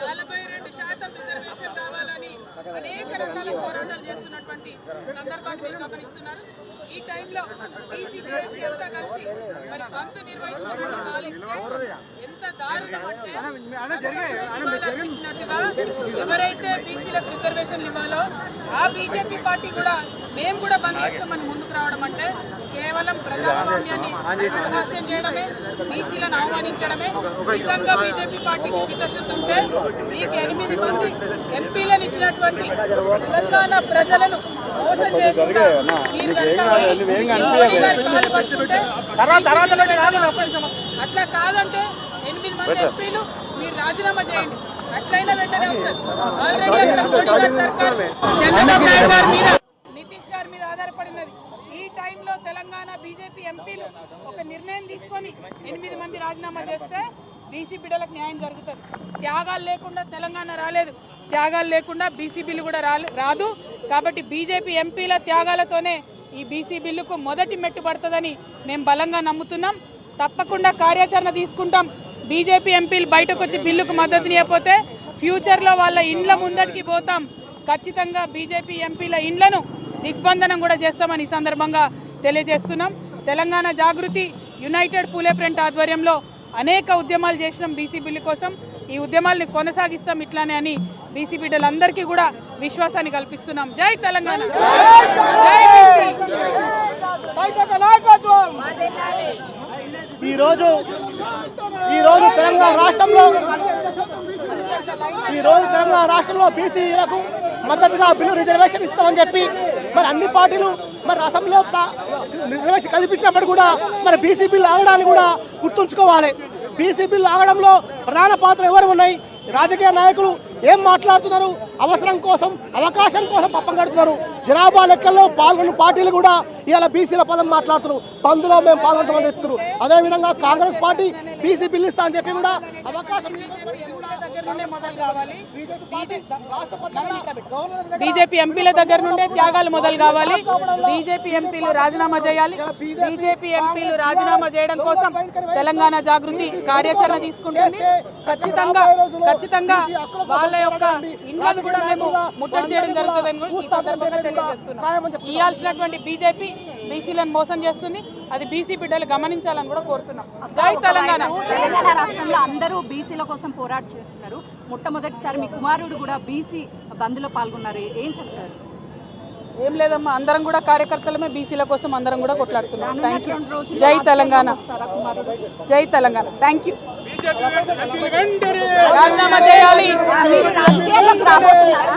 నలభై రెండు శాతం రిజర్వేషన్ కావాలని అనేక రకాల పోరాటాలు చేస్తున్నటువంటి సందర్భాన్ని మీరు గమనిస్తున్నారు. ఈ టైంలో బీసీ జేఏసీ అంతా కలిసి మరి బంద్ నిర్వహిస్తున్నట్టు పాలిస్తే ఎంత దారుణం అంటే ఇవ్వాలనిపించినట్టుగా ఎవరైతే బీసీలకు రిజర్వేషన్లు ఇవ్వాలో ఆ బీజేపీ పార్టీ కూడా మేము కూడా బంద్ చేస్తామని ముందుకు రావడం అంటే కేవలం ప్రజాస్వామ్యాన్ని అపహాస్యం చేయడమే బీసీలను అవమానించడమే. నిజంగా బీజేపీ పార్టీకి చిత్తశుద్ధి ఉంటే మీకు ఎనిమిది మంది ఎంపీలను ఇచ్చినటువంటి తెలంగాణ ప్రజలను అట్లా కాదంటే ఎనిమిది మంది ఎంపీలు మీరు రాజీనామా చేయండి. అట్లయినా వెంటనే వస్తారు. ఆల్రెడీ అక్కడ మోడీ గారి సర్కార్ చంద్రబాబు నాయుడు గారి మీద నితీష్ గారి మీద ఆధారపడినది. ఈ టైంలో తెలంగాణ బీజేపీ ఎంపీలు ఒక నిర్ణయం తీసుకొని ఎనిమిది మంది రాజీనామా చేస్తే బీసీ బిడ్డలకు న్యాయం జరుగుతుంది. త్యాగాలు లేకుండా తెలంగాణ రాలేదు. త్యాగాలు లేకుండా బీసీ బిల్లు కూడా రాలే రాదు. కాబట్టి బీజేపీ ఎంపీల త్యాగాలతోనే ఈ బీసీ బిల్లుకు మొదటి మెట్టు పడుతుందని మేము బలంగా నమ్ముతున్నాం. తప్పకుండా కార్యాచరణ తీసుకుంటాం. బీజేపీ ఎంపీలు బయటకు వచ్చి బిల్లుకు మద్దతునియకపోతే ఫ్యూచర్లో వాళ్ళ ఇండ్ల ముందటికి పోతాం. ఖచ్చితంగా బీజేపీ ఎంపీల ఇండ్లను దిగ్బంధనం కూడా చేస్తామని ఈ సందర్భంగా తెలియజేస్తున్నాం. తెలంగాణ జాగృతి యునైటెడ్ పూలే ప్రింట్ ఆధ్వర్యంలో అనేక ఉద్యమాలు చేసినాం బీసీ బిల్లు కోసం. ఈ ఉద్యమాల్ని కొనసాగిస్తాం ఇట్లానే అని బీసీ బిడ్డలందరికీ కూడా విశ్వాసాన్ని కల్పిస్తున్నాం. జై తెలంగాణ. జై ఈరోజు ఈ రోజు తెలంగాణ రాష్ట్రంలో ఈ రోజు తెలంగాణ రాష్ట్రంలో బీసీలకు మద్దతుగా బిల్లు రిజర్వేషన్ ఇస్తామని చెప్పి మరి అన్ని పార్టీలు మరి అసెంబ్లీలో రిజర్వేషన్ కల్పించినప్పుడు కూడా మరి బీసీ బిల్లు ఆగడానికి కూడా గుర్తుంచుకోవాలి. బీసీ బిల్లు ఆగడంలో ప్రధాన పాత్ర ఎవరు ఉన్నాయి? రాజకీయ నాయకులు ఏం మాట్లాడుతున్నారు? అవసరం కోసం అవకాశం కోసం పప్పం కడుతున్నారు. జనాభా లెక్కల్లో పాల్గొన్న పార్టీలు కూడా ఇలా బీసీల పదం మాట్లాడుతున్నారు. బంద్లో మేము పాల్గొంటామని చెప్తున్నారు. అదేవిధంగా కాంగ్రెస్ పార్టీ బీసీ బిల్లు ఇస్తా అని చెప్పి కూడా అవకాశం నుండే మొదలు కావాలి. బీజేపీ ఎంపీల దగ్గర నుండే త్యాగాలు మొదలు కావాలి. బీజేపీ ఎంపీలు రాజీనామా చేయాలి. బీజేపీ ఎంపీలు రాజీనామా చేయడం కోసం తెలంగాణ జాగృతి కార్యాచరణ తీసుకుంటుంది. ఖచ్చితంగా ఖచ్చితంగా వాళ్ళ యొక్క ఇండ్లను కూడా మేము ముట్టడి చేయడం జరుగుతుందని కూడా ఈ సందర్భంగా తెలియజేస్తున్నాం. ఇవ్వాల్సినటువంటి బీజేపీ బీసీలను మోసం చేస్తుంది. అది బీసీ బిడ్డలు గమనించాలని కూడా కోరుతున్నాం. జై తెలంగాణ. తెలంగాణ రాష్ట్రంలో అందరూ బీసీల కోసం పోరాట చేస్తున్నారు. మొట్టమొదటిసారి మీ కుమారుడు కూడా బీసీ బంద్లో పాల్గొన్నారు. ఏం చెప్తారు? ఏం లేదమ్మా అందరం కూడా కార్యకర్తలమే బీసీల కోసం అందరం కూడా కొట్లాడుతున్నాం. థ్యాంక్ యూ జై తెలంగాణ. వస్తారా కుమారుడు? జై తెలంగాణ. థ్యాంక్ యూ రాజీనామా చేయాలి. మీరు రాజకీయాల్లోకి రాబోతున్నారా?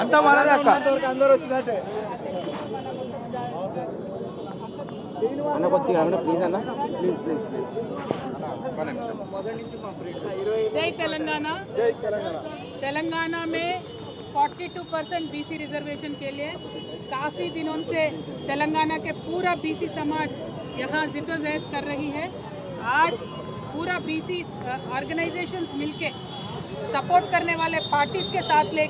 అంతా మనదే అక్క అందరూ వచ్చినట్టే అన్న కొద్దిగా అన్న ప్లీజ్ అన్న ప్లీజ్ ప్లీజ్ ప్లీజ్ जय तेलंगाना तेलंगाना में 42 परसेंट बीसी रिजर्वेशन के लिए काफ़ी दिनों से तेलंगाना के पूरा बीसी समाज यहाँ जिद्दोजहद कर रही है आज पूरा बीसी ऑर्गेनाइजेशंस मिलके सपोर्ट करने वाले पार्टीज़ के साथ ले